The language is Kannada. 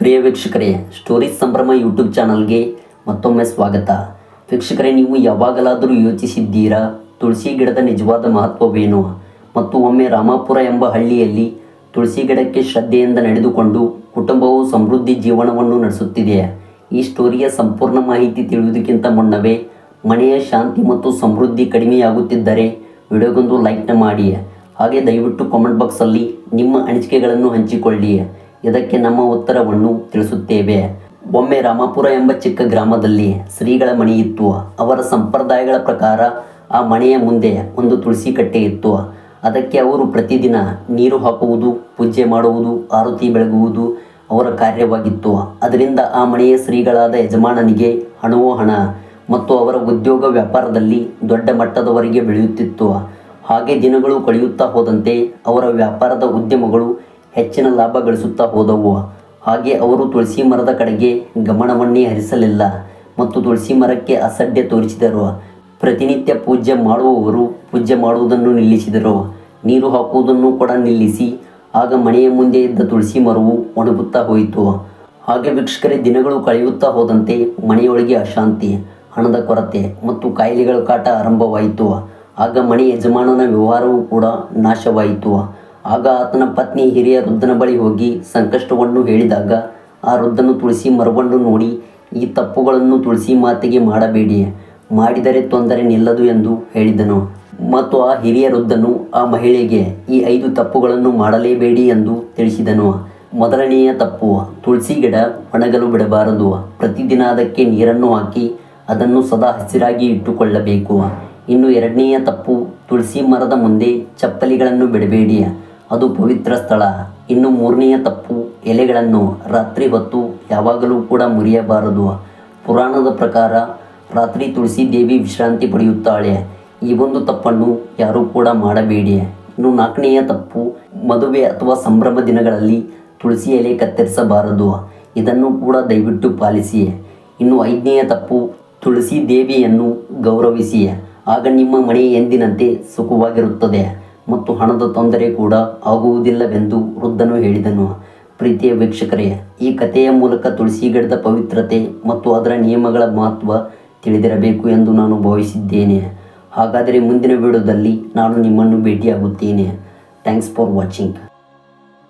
ಪ್ರಿಯ ವೀಕ್ಷಕರೇ ಸ್ಟೋರೀಸ್ ಸಂಭ್ರಮ ಯೂಟ್ಯೂಬ್ ಚಾನಲ್ಗೆ ಮತ್ತೊಮ್ಮೆ ಸ್ವಾಗತ. ವೀಕ್ಷಕರೇ, ನೀವು ಯಾವಾಗಲಾದರೂ ಯೋಚಿಸಿದ್ದೀರಾ, ತುಳಸಿ ಗಿಡದ ನಿಜವಾದ ಮಹತ್ವವೇನು? ಮತ್ತು ಒಮ್ಮೆ ರಾಮಾಪುರ ಎಂಬ ಹಳ್ಳಿಯಲ್ಲಿ ತುಳಸಿ ಗಿಡಕ್ಕೆ ಶ್ರದ್ಧೆಯಿಂದ ನಡೆದುಕೊಂಡು ಕುಟುಂಬವು ಸಮೃದ್ಧಿ ಜೀವನವನ್ನು ನಡೆಸುತ್ತಿದೆ. ಈ ಸ್ಟೋರಿಯ ಸಂಪೂರ್ಣ ಮಾಹಿತಿ ತಿಳಿಯುವುದಕ್ಕಿಂತ ಮುನ್ನವೇ ಮನೆಯ ಶಾಂತಿ ಮತ್ತು ಸಮೃದ್ಧಿ ಕಡಿಮೆಯಾಗುತ್ತಿದ್ದರೆ ವಿಡಿಯೋಗೊಂದು ಲೈಕ್ನ ಮಾಡಿ. ಹಾಗೆ ದಯವಿಟ್ಟು ಕಾಮೆಂಟ್ ಬಾಕ್ಸಲ್ಲಿ ನಿಮ್ಮ ಅನಿಸಿಕೆಗಳನ್ನು ಹಂಚಿಕೊಳ್ಳಿ. ಇದಕ್ಕೆ ನಮ್ಮ ಉತ್ತರವನ್ನು ತಿಳಿಸುತ್ತೇವೆ. ಒಮ್ಮೆ ರಾಮಾಪುರ ಎಂಬ ಚಿಕ್ಕ ಗ್ರಾಮದಲ್ಲಿ ಶ್ರೀಗಳ ಮನೆ ಇತ್ತು. ಅವರ ಸಂಪ್ರದಾಯಗಳ ಪ್ರಕಾರ ಆ ಮನೆಯ ಮುಂದೆ ಒಂದು ತುಳಸಿ ಕಟ್ಟೆ ಇತ್ತು. ಅದಕ್ಕೆ ಅವರು ಪ್ರತಿದಿನ ನೀರು ಹಾಕುವುದು, ಪೂಜೆ ಮಾಡುವುದು, ಆರತಿ ಬೆಳಗುವುದು ಅವರ ಕಾರ್ಯವಾಗಿತ್ತು. ಅದರಿಂದ ಆ ಮನೆಯ ಶ್ರೀಗಳಾದ ಯಜಮಾನನಿಗೆ ಹಣವೋ ಹಣ ಮತ್ತು ಅವರ ಉದ್ಯೋಗ ವ್ಯಾಪಾರದಲ್ಲಿ ದೊಡ್ಡ ಮಟ್ಟದವರೆಗೆ ಬೆಳೆಯುತ್ತಿತ್ತು. ಹಾಗೆ ದಿನಗಳು ಕಳೆಯುತ್ತಾ ಹೋದಂತೆ ಅವರ ವ್ಯಾಪಾರದ ಉದ್ಯಮಗಳು ಹೆಚ್ಚಿನ ಲಾಭ ಗಳಿಸುತ್ತಾ ಹೋದವು. ಹಾಗೆ ಅವರು ತುಳಸಿ ಮರದ ಕಡೆಗೆ ಗಮನವನ್ನೇ ಹರಿಸಲಿಲ್ಲ ಮತ್ತು ತುಳಸಿ ಮರಕ್ಕೆ ಅಸಡ್ಡೆ ತೋರಿಸಿದರು. ಪ್ರತಿನಿತ್ಯ ಪೂಜೆ ಮಾಡುವವರು ಪೂಜೆ ಮಾಡುವುದನ್ನು ನಿಲ್ಲಿಸಿದರು. ನೀರು ಹಾಕುವುದನ್ನು ಕೂಡ ನಿಲ್ಲಿಸಿ, ಆಗ ಮನೆಯ ಮುಂದೆ ಇದ್ದ ತುಳಸಿ ಮರವು ಒಣಗುತ್ತಾ ಹೋಯಿತು. ಹಾಗೆ ವೀಕ್ಷಕರೇ, ದಿನಗಳು ಕಳೆಯುತ್ತಾ ಹೋದಂತೆ ಮನೆಯೊಳಗೆ ಅಶಾಂತಿ, ಹಣದ ಕೊರತೆ ಮತ್ತು ಕಾಯಿಲೆಗಳ ಕಾಟ ಆರಂಭವಾಯಿತು. ಆಗ ಮನೆ ಯಜಮಾನನ ವ್ಯವಹಾರವೂ ಕೂಡ ನಾಶವಾಯಿತು. ಆಗ ಆತನ ಪತ್ನಿ ಹಿರಿಯ ವೃದ್ಧನ ಬಳಿ ಹೋಗಿ ಸಂಕಷ್ಟವನ್ನು ಹೇಳಿದಾಗ ಆ ವೃದ್ಧನು ತುಳಸಿ ಮರವನ್ನು ನೋಡಿ, ಈ ತಪ್ಪುಗಳನ್ನು ತುಳಸಿ ಮಾತೆಗೆ ಮಾಡಬೇಡಿ. ಮಾಡಿದರೆ ತೊಂದರೆ ನಿಲ್ಲದು ಎಂದು ಹೇಳಿದನು. ಮತ್ತು ಆ ಹಿರಿಯ ವೃದ್ಧನು ಆ ಮಹಿಳೆಗೆ, ಈ ಐದು ತಪ್ಪುಗಳನ್ನು ಮಾಡಲೇಬೇಡಿ ಎಂದು ತಿಳಿಸಿದನು. ಮೊದಲನೆಯ ತಪ್ಪು, ತುಳಸಿ ಗಿಡ ಒಣಗಲು ಬಿಡಬಾರದು. ಪ್ರತಿದಿನ ಅದಕ್ಕೆ ನೀರನ್ನು ಹಾಕಿ ಅದನ್ನು ಸದಾ ಹಸಿರಾಗಿ ಇಟ್ಟುಕೊಳ್ಳಬೇಕು. ಇನ್ನು ಎರಡನೆಯ ತಪ್ಪು, ತುಳಸಿ ಮರದ ಮುಂದೆ ಚಪ್ಪಲಿಗಳನ್ನು ಬಿಡಬೇಡಿ. ಅದು ಪವಿತ್ರ ಸ್ಥಳ. ಇನ್ನು ಮೂರನೆಯ ತಪ್ಪು, ಎಲೆಗಳನ್ನು ರಾತ್ರಿ ಹೊತ್ತು ಯಾವಾಗಲೂ ಕೂಡ ಮುರಿಯಬಾರದು. ಪುರಾಣದ ಪ್ರಕಾರ ರಾತ್ರಿ ತುಳಸಿ ದೇವಿ ವಿಶ್ರಾಂತಿ ಪಡೆಯುತ್ತಾಳೆ. ಈ ಒಂದು ತಪ್ಪನ್ನು ಯಾರೂ ಕೂಡ ಮಾಡಬೇಡಿ. ಇನ್ನು ನಾಲ್ಕನೆಯ ತಪ್ಪು, ಮದುವೆ ಅಥವಾ ಸಂಭ್ರಮ ದಿನಗಳಲ್ಲಿ ತುಳಸಿ ಎಲೆ ಕತ್ತರಿಸಬಾರದು. ಇದನ್ನು ಕೂಡ ದಯವಿಟ್ಟು ಪಾಲಿಸಿ. ಇನ್ನು ಐದನೆಯ ತಪ್ಪು, ತುಳಸಿ ದೇವಿಯನ್ನು ಗೌರವಿಸಿ. ಆಗ ನಿಮ್ಮ ಮನೆ ಎಂದಿನಂತೆ ಸುಖವಾಗಿರುತ್ತದೆ. ಮತ್ತು ಹಣದ ತೊಂದರೆ ಕೂಡ ಆಗುವುದಿಲ್ಲವೆಂದು ವೃದ್ಧನು ಹೇಳಿದನು. ಪ್ರೀತಿಯ ವೀಕ್ಷಕರೇ, ಈ ಕಥೆಯ ಮೂಲಕ ತುಳಸಿ ಗಿಡದ ಪವಿತ್ರತೆ ಮತ್ತು ಅದರ ನಿಯಮಗಳ ಮಹತ್ವ ತಿಳಿದಿರಬೇಕು ಎಂದು ನಾನು ಭಾವಿಸಿದ್ದೇನೆ. ಹಾಗಾದರೆ ಮುಂದಿನ ವಿಡಿಯೋದಲ್ಲಿ ನಾನು ನಿಮ್ಮನ್ನು ಭೇಟಿಯಾಗುತ್ತೇನೆ. Thanks for watching.